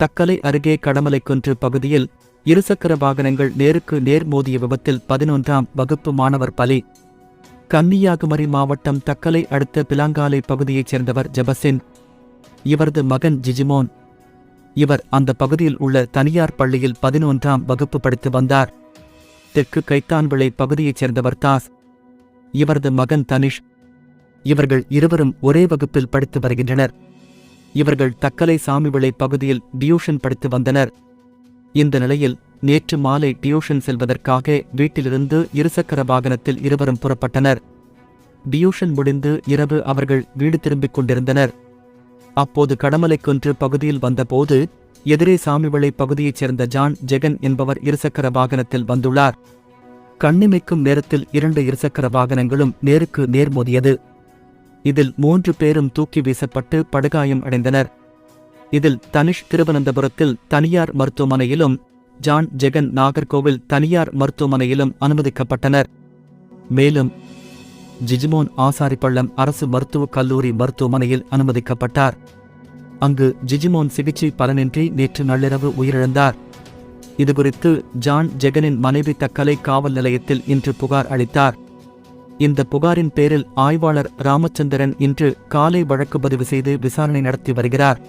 தக்கலை அருகே கடமலைக்குன்று பகுதியில் இருசக்கர வாகனங்கள் நேருக்கு நேர் மோதிய விபத்தில் பதினொன்றாம் வகுப்பு மாணவர் பலி. கன்னியாகுமரி மாவட்டம் தக்கலை அடுத்த பிலாங்காலை பகுதியைச் சேர்ந்தவர் ஜெபசின். இவரது மகன் ஜிஜிமோன். இவர் அந்த பகுதியில் உள்ள தனியார் பள்ளியில் பதினொன்றாம் வகுப்பு படித்து வந்தார். தெற்கு கைத்தான்விளை பகுதியைச் சேர்ந்தவர் தாஸ். இவரது மகன் தனிஷ். இவர்கள் இருவரும் ஒரே வகுப்பில் படித்து வருகின்றனர். இவர்கள் தக்கலை சாமிவிளை பகுதியில் டியூஷன் படித்து வந்தனர். இந்த நிலையில் நேற்று மாலை டியூஷன் செல்வதற்காக வீட்டிலிருந்து இருசக்கர வாகனத்தில் இருவரும் புறப்பட்டனர். டியூஷன் முடிந்து இரவு அவர்கள் வீடு திரும்பிக் கொண்டிருந்தனர். அப்போது கடமலைக்குன்று பகுதியில் வந்தபோது எதிரே சாமிவிளை பகுதியைச் சேர்ந்த ஜான் ஜெகன் என்பவர் இருசக்கர வாகனத்தில் வந்துள்ளார். கண்ணிமைக்கும் நேரத்தில் இரண்டு இருசக்கர வாகனங்களும் நேருக்கு நேர் மோதியது. இதில் மூன்று பேரும் தூக்கி வீசப்பட்டு படுகாயம் அடைந்தனர். இதில் தனிஷ் திருவனந்தபுரத்தில் தனியார் மருத்துவமனையிலும் ஜான் ஜெகன் நாகர்கோவில் தனியார் மருத்துவமனையிலும் அனுமதிக்கப்பட்டனர். மேலும் ஜிஜிமோன் ஆசாரிப்பள்ளம் அரசு மருத்துவக் கல்லூரி மருத்துவமனையில் அனுமதிக்கப்பட்டார். அங்கு ஜிஜிமோன் சிகிச்சை பலனின்றி நேற்று நள்ளிரவு உயிரிழந்தார். இதுகுறித்து ஜான் ஜெகனின் மனைவி தக்கலை காவல் நிலையத்தில் இன்று புகார் அளித்தார். இந்த புகாரின் பேரில் ஆய்வாளர் ராமச்சந்திரன் இன்று காலை வழக்கு பதிவு செய்து விசாரணை நடத்தி வருகிறார்.